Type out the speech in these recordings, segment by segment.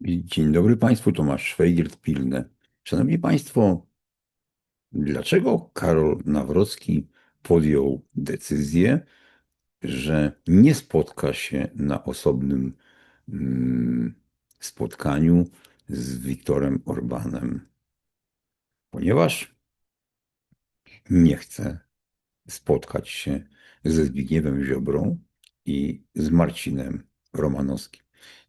Dzień dobry Państwu, Tomasz Szwajgiert-Pilne. Szanowni Państwo, dlaczego Karol Nawrocki podjął decyzję, że nie spotka się na osobnym mm, spotkaniu z Wiktorem Orbanem? Ponieważ nie chce spotkać się ze Zbigniewem Ziobrą i z Marcinem Romanowskim.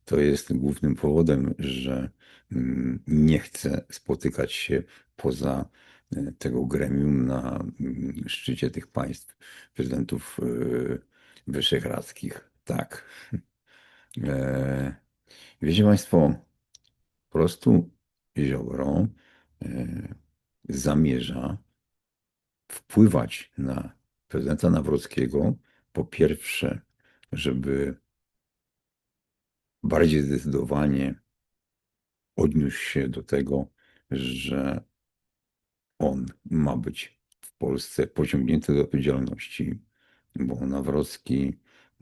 To jest głównym powodem, że mm, nie chce spotykać się poza e, tego gremium na mm, szczycie tych państw, prezydentów e, wyszehradzkich. Tak. E, wiecie Państwo, po prostu Ziobro zamierza wpływać na prezydenta Nawrockiego, po pierwsze, żeby bardziej zdecydowanie odniósł się do tego, że on ma być w Polsce pociągnięty do odpowiedzialności, bo Nawrocki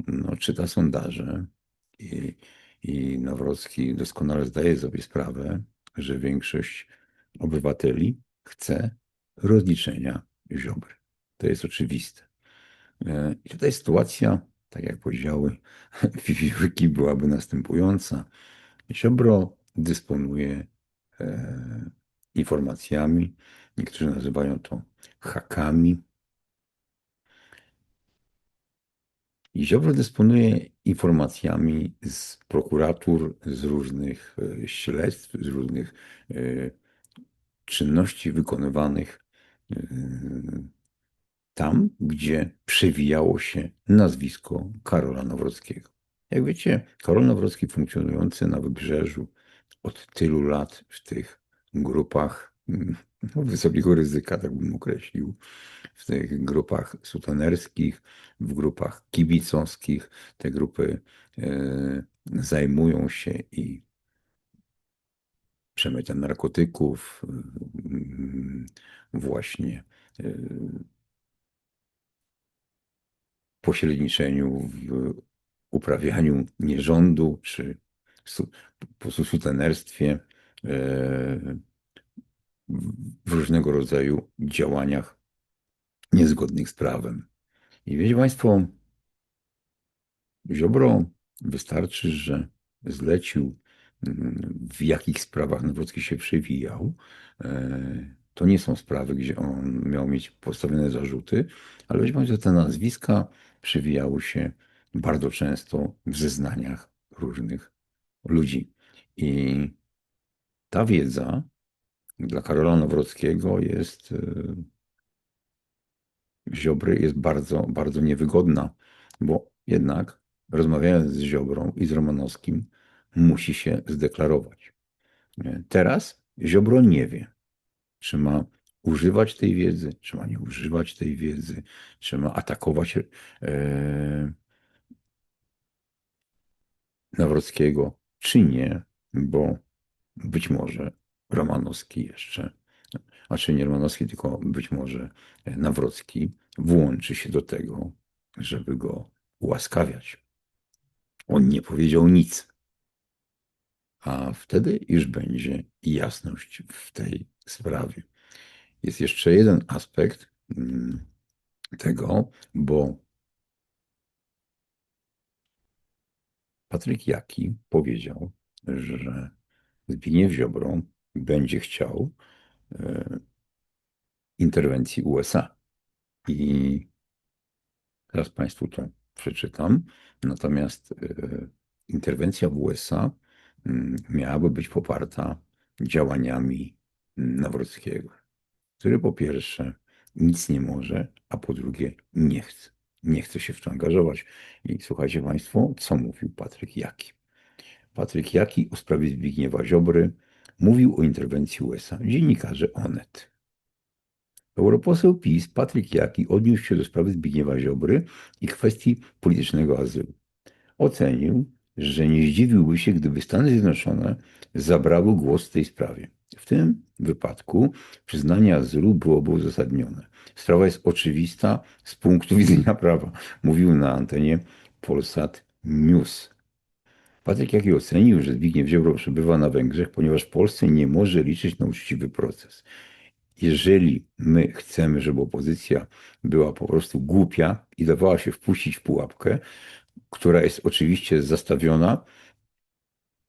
no, czyta sondaże i, i Nawrocki doskonale zdaje sobie sprawę, że większość obywateli chce rozliczenia Ziobry. To jest oczywiste. E, I tutaj sytuacja, tak jak powiedziały fiziki, byłaby następująca. Ziobro dysponuje e, informacjami, niektórzy nazywają to hakami. I Ziobro dysponuje informacjami z prokuratur, z różnych e, śledztw, z różnych czynności wykonywanych tam, gdzie przewijało się nazwisko Karola Nawrockiego. Jak wiecie, Karol Nawrocki funkcjonujący na wybrzeżu od tylu lat w tych grupach mm, no, wysokiego ryzyka, tak bym określił, w tych grupach sutenerskich, w grupach kibicowskich. Te grupy e, zajmują się i przemytem narkotyków, mm, właśnie e, pośredniczeniu w uprawianiu nierządu, czy po prostu sutenerstwie, e, w różnego rodzaju działaniach niezgodnych z prawem. I wiecie Państwo, Ziobro wystarczy, że zlecił, mm, w jakich sprawach Nawrocki się przewijał. E, to nie są sprawy, gdzie on miał mieć postawione zarzuty, ale wiecie Państwo, te nazwiska przewijały się bardzo często w zeznaniach różnych ludzi. I ta wiedza dla Karola Nowrockiego jest e, Ziobry jest bardzo, bardzo niewygodna, bo jednak rozmawiając z Ziobrą i z Romanowskim musi się zdeklarować. E, teraz Ziobro nie wie, czy ma używać tej wiedzy, ma nie używać tej wiedzy, ma atakować e, Nawrockiego, czy nie, bo być może Romanowski jeszcze, a czy nie Romanowski, tylko być może Nawrocki włączy się do tego, żeby go ułaskawiać. On nie powiedział nic. A wtedy już będzie jasność w tej sprawie. Jest jeszcze jeden aspekt mm, tego, bo Patryk Jaki powiedział, że Zbigniew Ziobro będzie chciał e, interwencji USA. I teraz Państwu to przeczytam. Natomiast e, interwencja w USA mm, miałaby być poparta działaniami Nawrockiego który po pierwsze nic nie może, a po drugie nie chce. Nie chce się w to angażować. I słuchajcie Państwo, co mówił Patryk Jaki. Patryk Jaki o sprawie Zbigniewa Ziobry mówił o interwencji USA. Dziennikarze Onet. Europoseł PiS Patryk Jaki odniósł się do sprawy Zbigniewa Ziobry i kwestii politycznego azylu. Ocenił, że nie zdziwiłby się, gdyby Stany Zjednoczone zabrały głos w tej sprawie. W tym wypadku przyznanie azylu byłoby uzasadnione. Sprawa jest oczywista z punktu widzenia prawa, mówił na antenie Polsat News. Patryk Jaki ocenił, że Zbigniew Ziobro przebywa na Węgrzech, ponieważ w Polsce nie może liczyć na uczciwy proces. Jeżeli my chcemy, żeby opozycja była po prostu głupia i dawała się wpuścić w pułapkę, która jest oczywiście zastawiona,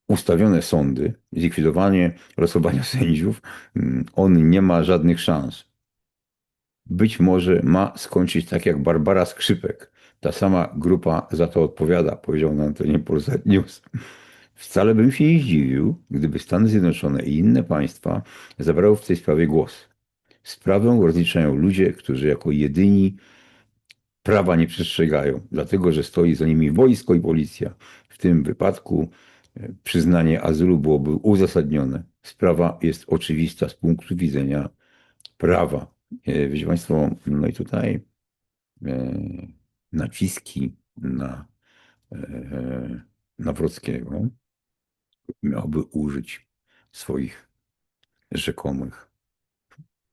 ustawione sądy, zlikwidowanie losowania sędziów, mm, on nie ma żadnych szans. Być może ma skończyć tak jak Barbara Skrzypek. Ta sama grupa za to odpowiada, powiedział na antenie Polsat News. Wcale bym się nie zdziwił, gdyby Stany Zjednoczone i inne państwa zabrały w tej sprawie głos. Sprawę rozliczają ludzie, którzy jako jedyni prawa nie przestrzegają, dlatego że stoi za nimi wojsko i policja. W tym wypadku przyznanie azylu byłoby uzasadnione. Sprawa jest oczywista z punktu widzenia prawa. E, wiecie Państwo, no i tutaj e, naciski na Nawrockiego miałby użyć swoich rzekomych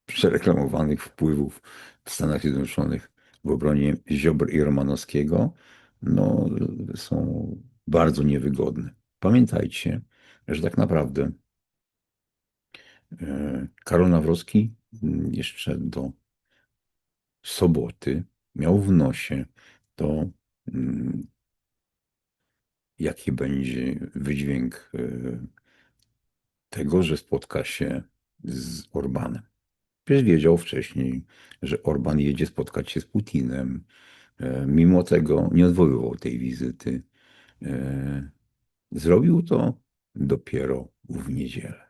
przereklamowanych wpływów w Stanach Zjednoczonych w obronie Ziobr i Romanowskiego no, są bardzo niewygodne. Pamiętajcie, że tak naprawdę e, Karol Nawrocki jeszcze do soboty miał w nosie to, mm, jaki będzie wydźwięk e, tego, że spotka się z Orbanem. Przecież wiedział wcześniej, że Orban jedzie spotkać się z Putinem. E, mimo tego nie odwoływał tej wizyty. E, zrobił to dopiero w niedzielę.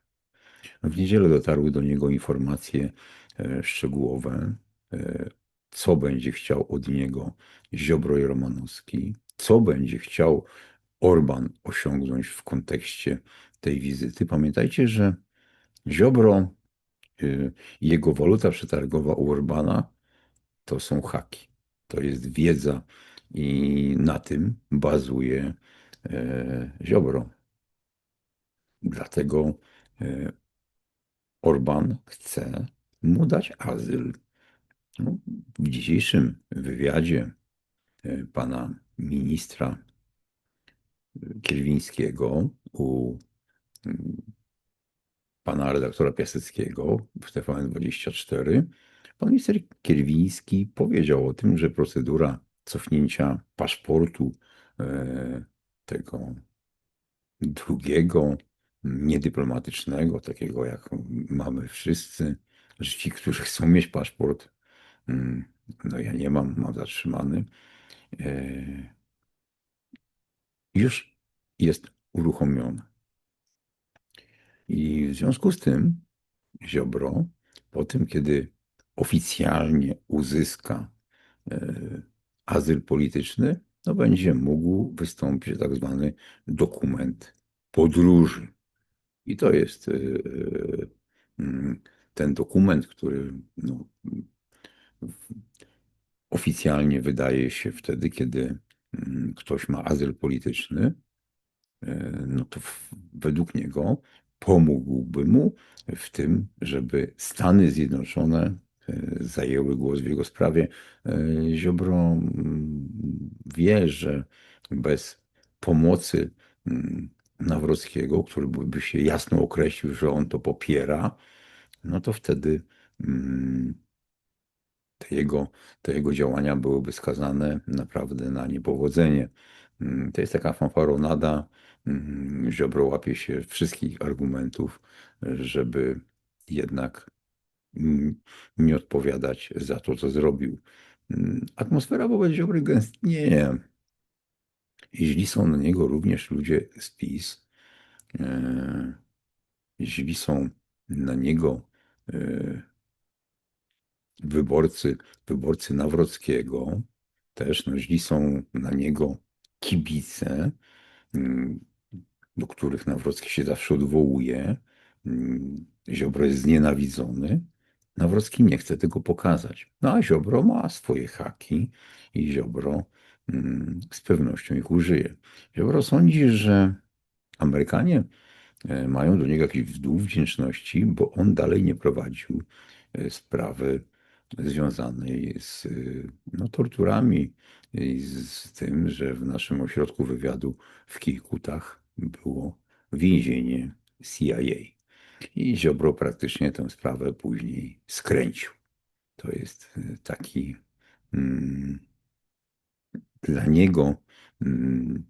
W niedzielę dotarły do niego informacje e, szczegółowe, co będzie chciał od niego Ziobro i Romanowski, co będzie chciał Orban osiągnąć w kontekście tej wizyty. Pamiętajcie, że Ziobro Y, jego waluta przetargowa u Orbana to są haki. To jest wiedza i na tym bazuje e, Ziobro. Dlatego e, Orban chce mu dać azyl. No, w dzisiejszym wywiadzie e, pana ministra Kierwińskiego u pana redaktora Piaseckiego w TVN24, pan minister Kierwiński powiedział o tym, że procedura cofnięcia paszportu e, tego drugiego, niedyplomatycznego, takiego jak mamy wszyscy, że ci, którzy chcą mieć paszport, mm, no ja nie mam, mam zatrzymany, e, już jest uruchomiony. I w związku z tym Ziobro, po tym, kiedy oficjalnie uzyska e, azyl polityczny, no będzie mógł wystąpić tak zwany dokument podróży. I to jest e, e, ten dokument, który no, oficjalnie wydaje się wtedy, kiedy ktoś ma azyl polityczny, no to według niego pomógłby mu w tym, żeby Stany Zjednoczone zajęły głos w jego sprawie. Ziobro mm, wie, że bez pomocy mm, Nawrockiego, który by się jasno określił, że on to popiera, no to wtedy mm, te jego, te jego działania byłyby skazane naprawdę na niepowodzenie. To jest taka fanfaronada, Ziobro łapie się wszystkich argumentów, żeby jednak nie odpowiadać za to, co zrobił. Atmosfera wobec Ziobry gęstnieje. Źli są na niego również ludzie z PiS. E, źli są na niego e, wyborcy, wyborcy Nawrockiego. Też no, źli są na niego kibice do których Nawrocki się zawsze odwołuje. Mm, Ziobro jest znienawidzony. Nawrocki nie chce tego pokazać. No a Ziobro ma swoje haki i Ziobro mm, z pewnością ich użyje. Ziobro sądzi, że Amerykanie e, mają do niego jakiś wdół wdzięczności, bo on dalej nie prowadził e, sprawy związanej z no, torturami i z tym, że w naszym ośrodku wywiadu w Kijkutach było więzienie CIA. I Ziobro praktycznie tę sprawę później skręcił. To jest e, taki mm, dla niego mm,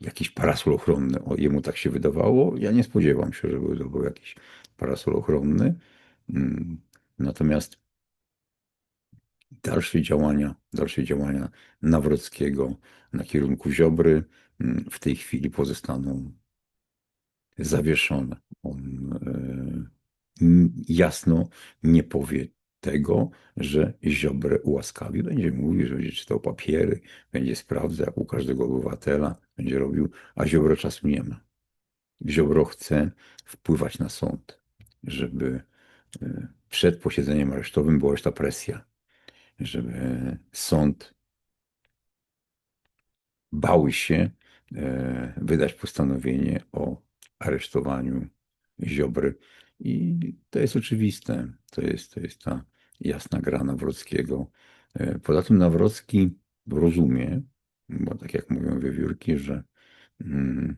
jakiś parasol ochronny. O, jemu tak się wydawało. Ja nie spodziewam się, żeby to był jakiś parasol ochronny. Mm, natomiast dalsze działania, dalsze działania Nawrockiego na kierunku Ziobry mm, w tej chwili pozostaną zawieszone. On e, jasno nie powie tego, że Ziobrę ułaskawi. Będzie mówił, że będzie czytał papiery, będzie sprawdzał jak u każdego obywatela, będzie robił, a Ziobro czasu nie ma. Ziobro chce wpływać na sąd, żeby e, przed posiedzeniem aresztowym była już ta presja, żeby sąd bały się e, wydać postanowienie o aresztowaniu Ziobry. I to jest oczywiste. To jest, to jest ta jasna gra Nawrockiego. E, poza tym Nawrocki rozumie, bo tak jak mówią wiewiórki, że mm,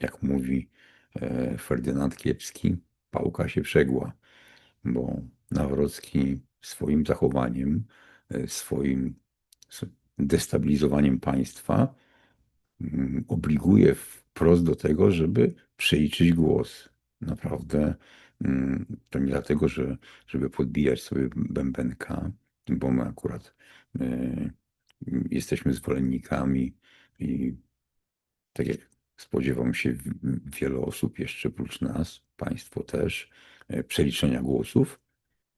jak mówi e, Ferdynand Kiepski, pałka się przegła, bo Nawrocki swoim zachowaniem, e, swoim destabilizowaniem państwa mm, obliguje wprost do tego, żeby przeliczyć głos. Naprawdę mm, to nie dlatego, że, żeby podbijać sobie bębenka, bo my akurat y, jesteśmy zwolennikami i tak jak spodziewam się wiele osób jeszcze prócz nas, państwo też, y, przeliczenia głosów.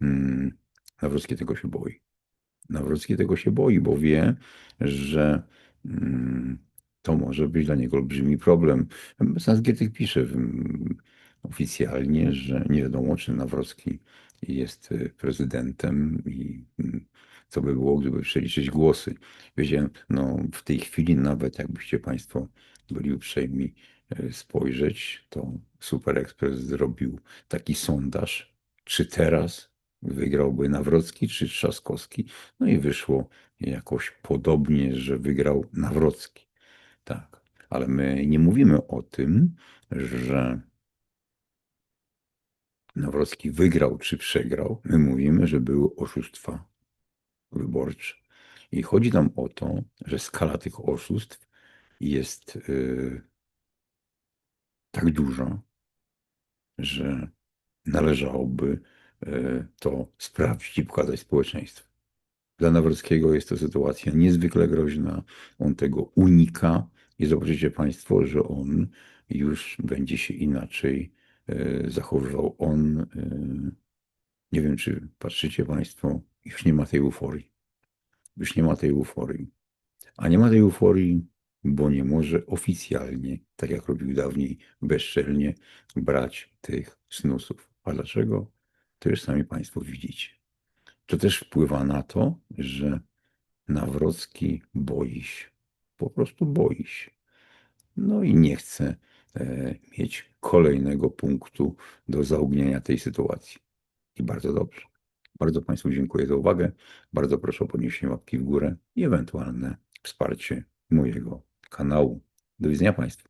Mm, Nawrocki tego się boi. Nawrocki tego się boi, bo wie, że mm, to może być dla niego olbrzymi problem. Sanskietyk pisze oficjalnie, że nie wiadomo, czy Nawrocki jest y, prezydentem i mm, co by było, gdyby przeliczyć głosy. Wiecie, no w tej chwili nawet jakbyście Państwo byli uprzejmi y, spojrzeć, to Super Express zrobił taki sondaż, czy teraz wygrałby Nawrocki czy Trzaskowski. No i wyszło jakoś podobnie, że wygrał Nawrocki. Tak, ale my nie mówimy o tym, że Nawrocki wygrał czy przegrał. My mówimy, że były oszustwa wyborcze. I chodzi nam o to, że skala tych oszustw jest yy, tak duża, że należałoby yy, to sprawdzić i pokazać społeczeństwu. Dla Nawrockiego jest to sytuacja niezwykle groźna. On tego unika i zobaczycie Państwo, że on już będzie się inaczej e, zachowywał. On, e, nie wiem, czy patrzycie Państwo, już nie ma tej euforii. Już nie ma tej euforii. A nie ma tej euforii, bo nie może oficjalnie, tak jak robił dawniej, bezczelnie brać tych snusów. A dlaczego? To już sami Państwo widzicie. To też wpływa na to, że Nawrocki boi się. Po prostu boi się. No i nie chce e, mieć kolejnego punktu do zaognienia tej sytuacji. I bardzo dobrze. Bardzo Państwu dziękuję za uwagę. Bardzo proszę o podniesienie łapki w górę i ewentualne wsparcie mojego kanału. Do widzenia Państwu.